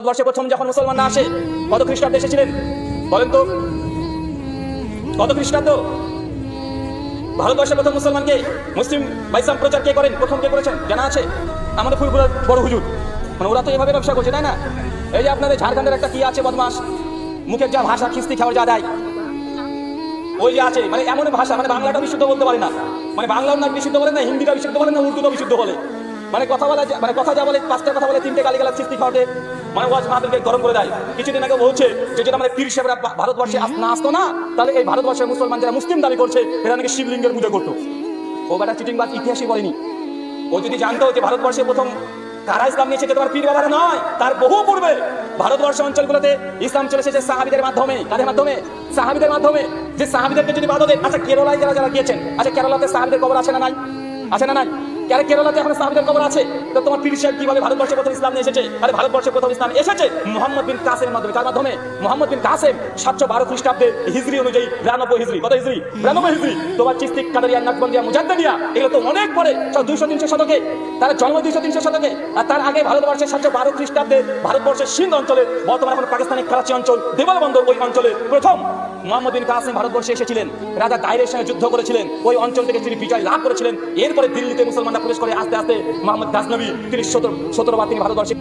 ভারতবর্ষে প্রথম যখন মুসলমানরা আসে, কত খ্রিস্টাব্দে এসেছিলেন? বলেন তো। কত খ্রিস্টাব্দ? ভারতবর্ষে প্রথম মুসলমানকে মুসলিম বা ইসলাম প্রচার কে করেন? প্রথম কে করেছেন? জানা আছে? আমাদের ফুলপুরা বড় হুজুর। মানে ওরা তো এভাবে ব্যবসা করছে, তাই না? এই যে আপনাদের ঝাড়খণ্ডের একটা কি আছে বদমাস? মুখের যা ভাষা, খিস্তি খাওয়ার যা দেয়। ওই যে আছে মানে এমন ভাষা মানে বাংলাটা বিশুদ্ধ বলতে পারে না। মানে বাংলাও না বিশুদ্ধ বলে না, হিন্দিটা বিশুদ্ধ বলে না উর্দুটা বিশুদ্ধ বলে। মানে কথা বলা মানে কথা যা বলে, পাঁচটা কথা বলে, তিনটে গালি গালা সৃষ্টি খাওয়াতে গরম করে দেয়। কিছুদিন আগে বলছে যে যদি আমাদের পীর আসতো না, তাহলে এই ভারতবর্ষের মুসলমান মুসলিম দাবি করছে নাকি শিবলিঙ্গের পূজা করতো। ও বেটা চিটিং বাদ ইতিহাসই বলেনি ও যদি জানতো যে ভারতবর্ষে প্রথম কারা ইসলাম নিয়ে এসেছে তোমার পীর বাবারা নয়, তার বহু পূর্বে ভারতবর্ষ অঞ্চলগুলোতে ইসলাম চলে এসেছে সাহাবিদের মাধ্যমে। কাদের মাধ্যমে? সাহাবিদের মাধ্যমে। যে সাহাবিদেরকে যদি বাদ দেন আচ্ছা কেরলায় যারা যারা গিয়েছেন আচ্ছা কেরলাতে সাহাবিদের কবর আছে না নাই? আছে না নাই? কেন কেরলাতে এখন সাহাবিদের কবর আছে? তো তোমার পীর সাহেব কীভাবে ভারতবর্ষে প্রথম ইসলাম নিয়ে এসেছে? আরে ভারতবর্ষে প্রথম ইসলাম এসেছে মোহাম্মদ বিন কাসেমের মাধ্যমে। তার মাধ্যমে? মোহাম্মদ বিন কাসেম সাতশো বারো খ্রিস্টাব্দে হিজরি অনুযায়ী বিরানব্বই হিজরি। কত হিজরি? বিরানব্বই হিজরি। তোমার চিস্তিক, কাদারিয়া, নাকবন্দিয়া, মুজাদ্দাদিয়া, এগুলো তো অনেক পরে। দুইশো, তিনশো শতকে। তার জন্ম দুইশো, তিনশো শতকে। আর তার আগে ভারতবর্ষের সাতশো বারো খ্রিস্টাব্দে ভারতবর্ষের সিন্ধ অঞ্চলে, বর্তমানে এখন পাকিস্তানের করাচি অঞ্চল, দেবাল বন্দর ওই অঞ্চলে প্রথম মোহাম্মদ বিন কাসিম ভারতবর্ষে এসেছিলেন। রাজা দায়ের সঙ্গে যুদ্ধ করেছিলেন। ওই অঞ্চল থেকে তিনি বিজয় লাভ করেছিলেন। এরপরে দিল্লিতে মুসলমানরা প্রবেশ করে আস্তে আস্তে মোহাম্মদ গাজনবী তিনি সতেরো সতেরো বার তিনি ভারতবর্ষে